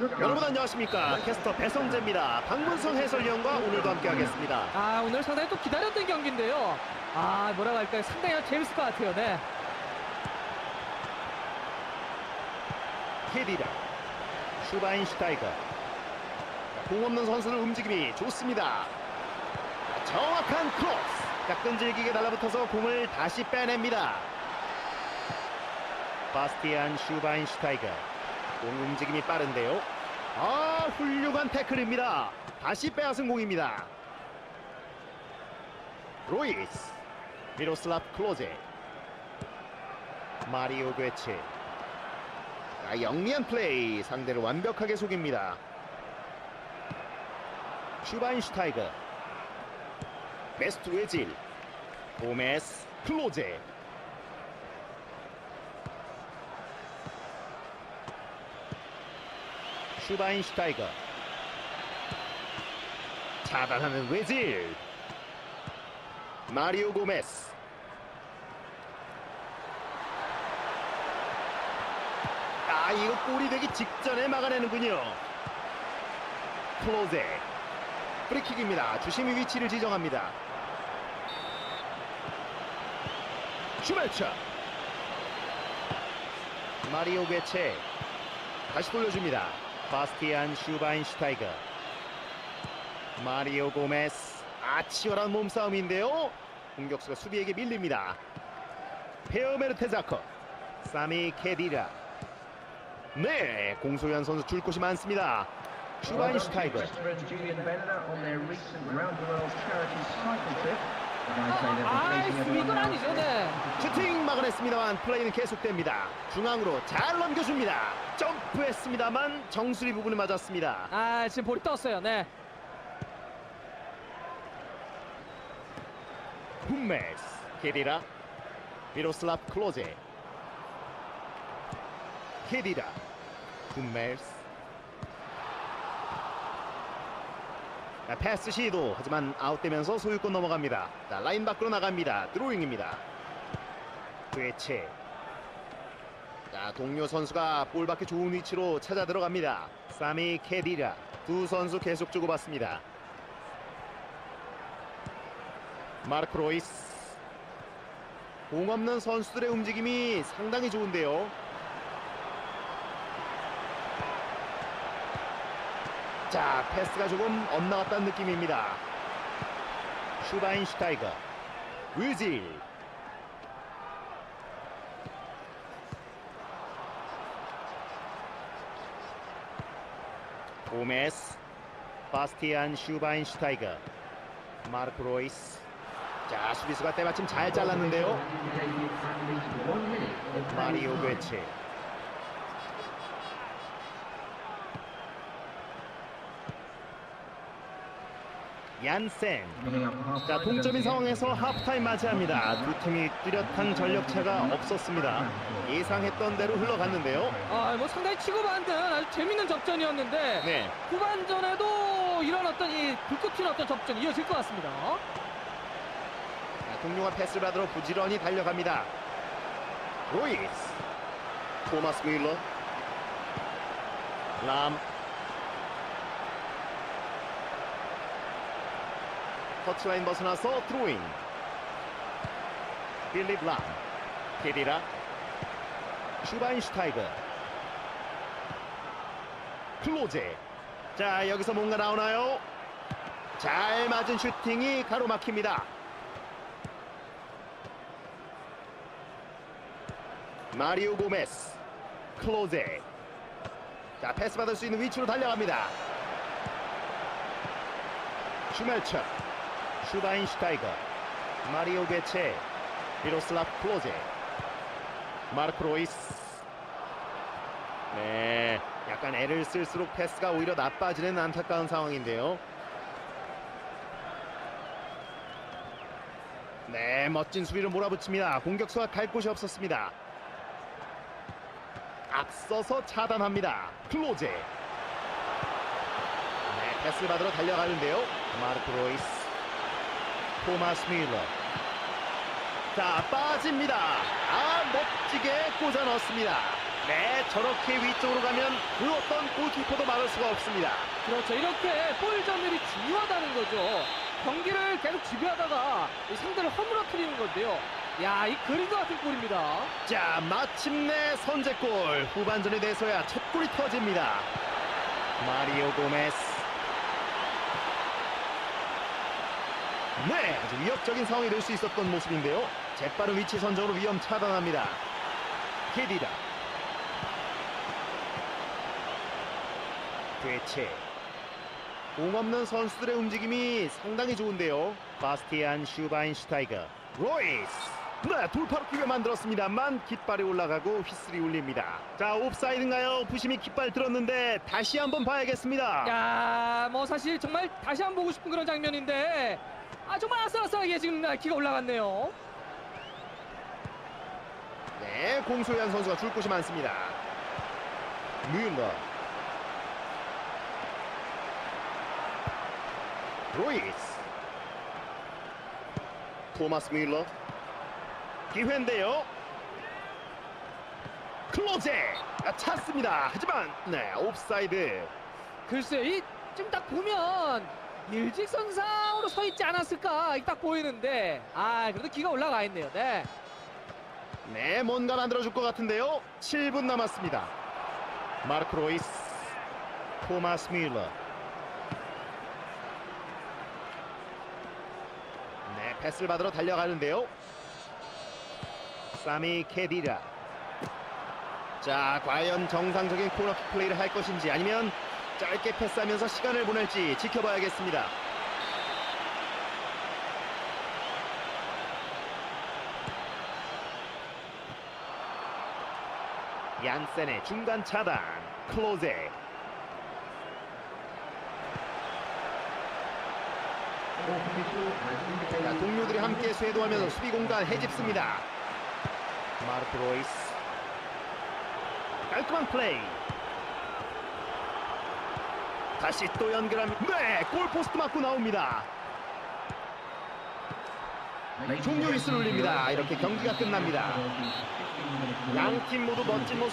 여러분 안녕하십니까 캐스터 배성재입니다 박문성 해설위원과 오늘도 함께하겠습니다 아 오늘 상당히 또 기다렸던 경기인데요. 아 뭐라고 할까요? 상당히 재밌을 것 같아요. 네. 케디라 슈바인슈타이거 공 없는 선수들 움직임이 좋습니다 정확한 크로스 자, 끈질기게 달라붙어서 공을 다시 빼냅니다 바스티안 슈바인슈타이거 공 움직임이 빠른데요. 아 훌륭한 태클입니다. 다시 빼앗은 공입니다. 로이스 미로슬랍 클로제 마리오 괴체. 자, 영리한 플레이 상대를 완벽하게 속입니다. 슈바인슈타이거 베스트 외질 고메스 클로제 슈바인슈타이거. 차단하는 외질. 마리오 고메스. 아 이거 골이 되기 직전에 막아내는군요. 클로제. 프리킥입니다. 주심이 위치를 지정합니다. 슈멜처. 마리오 괴체. 다시 돌려줍니다 바스티안 슈바인슈타이거. 마리오 고메스 아 치열한 몸싸움인데요. 공격수가 수비에게 밀립니다. 페어 메르테자커 사미 케디라. 네, 공소현 선수 줄 곳이 많습니다. 슈바인슈타이거. 아 이건 아니죠. 네. 슈팅 막아냈습니다만 플레이는 계속됩니다. 중앙으로 잘 넘겨줍니다. 점프했습니다만 정수리 부분을 맞았습니다. 아 지금 볼이 떴어요. 네. 훔메스, 케디라, 미로슬랍 클로제, 케디라, 훔메스. 자, 패스 시도 하지만 아웃되면서 소유권 넘어갑니다. 자, 라인 밖으로 나갑니다. 드로잉입니다. 괴체. 자, 동료 선수가 볼 밖에 좋은 위치로 찾아 들어갑니다. 사미 케디라 두 선수 계속 주고받습니다. 마르크 로이스. 공 없는 선수들의 움직임이 상당히 좋은데요. 자, 패스가 조금 엇나갔다는 느낌입니다. 슈바인슈타이거, 위질. 고메스, 바스티안 슈바인슈타이거, 마르크 로이스. 자, 수비수가 때마침 잘 잘랐는데요. 마리오 괴체. 얀센. 자, 동점인 상황에서 하프타임 맞이합니다. 두 팀이 뚜렷한 전력차가 없었습니다. 예상했던 대로 흘러갔는데요. 아 뭐 상당히 치고받는 아주 재밌는 접전이었는데 네. 후반전에도 이런 어떤 이 불꽃 튀는 어떤 접전이 이어질 것 같습니다. 자, 동료가 패스를 받으러 부지런히 달려갑니다. 로이스. 토마스 윌러. 람. 터치라인 벗어나서 드로잉. 빌립 람. 케디라. 슈바인슈타이거. 클로제. 자, 여기서 뭔가 나오나요? 잘 맞은 슈팅이 가로막힙니다. 마리오 고메스 클로제 자 패스 받을 수 있는 위치로 달려갑니다 슈멜처 슈바인슈타이거 마리오 게체 미로슬랍 클로제 마르크 로이스 네 약간 애를 쓸수록 패스가 오히려 나빠지는 안타까운 상황인데요 네 멋진 수비를 몰아붙입니다 공격수가 갈 곳이 없었습니다 앞서서 차단합니다. 클로제. 네, 패스를 받으러 달려가는데요. 마르크 로이스. 토마스 밀러. 자, 빠집니다. 아, 멋지게 꽂아 넣습니다. 네, 저렇게 위쪽으로 가면 그 어떤 골키퍼도 막을 수가 없습니다. 그렇죠. 이렇게 볼 점유율이 중요하다는 거죠. 경기를 계속 지배하다가 이 상대를 허물어뜨리는 건데요. 야, 이 그림과 같은 골입니다. 자, 마침내 선제골. 후반전에 돼서야 첫 골이 터집니다. 마리오 고메스. 네, 아주 위협적인 상황이 될 수 있었던 모습인데요. 재빠른 위치 선정으로 위험 차단합니다. 케디라. 대체. 공 없는 선수들의 움직임이 상당히 좋은데요. 바스티안 슈바인슈타이거. 로이스. 네, 돌파로 기회 만들었습니다만 깃발이 올라가고 휘슬이 울립니다. 자, 옵사이드인가요? 부심이 깃발 들었는데 다시 한번 봐야겠습니다. 야, 뭐 사실 정말 다시 한번 보고 싶은 그런 장면인데 아 정말 아슬아슬하게 지금 기가 올라갔네요. 네, 공소현 선수가 줄 곳이 많습니다. 뮬러. 로이스. 토마스 뮬러. 기회인데요. 클로제. 아, 찼습니다. 하지만 네, 옵사이드. 글쎄, 이 지금 딱 보면 일직선상으로 서 있지 않았을까 이딱 보이는데 아 그래도 기가 올라가 있네요. 네. 네, 뭔가 만들어줄 것 같은데요. 7분 남았습니다. 마르크 로이스, 토마스 뮬러. 네, 패스를 받으러 달려가는데요. 사미 케디라. 자, 과연 정상적인 코너킥 플레이를 할 것인지 아니면 짧게 패스하면서 시간을 보낼지 지켜봐야겠습니다. 얀센의 중간 차단 클로제. 자, 동료들이 함께 쇄도하면서 수비 공간 해집습니다. 마르크 로이스. 깔끔한 플레이 다시 또 연결합니다. 네 골포스트 맞고 나옵니다. 종료 휘슬 울립니다. 이렇게 경기가 끝납니다. 양 팀 모두 멋진 모습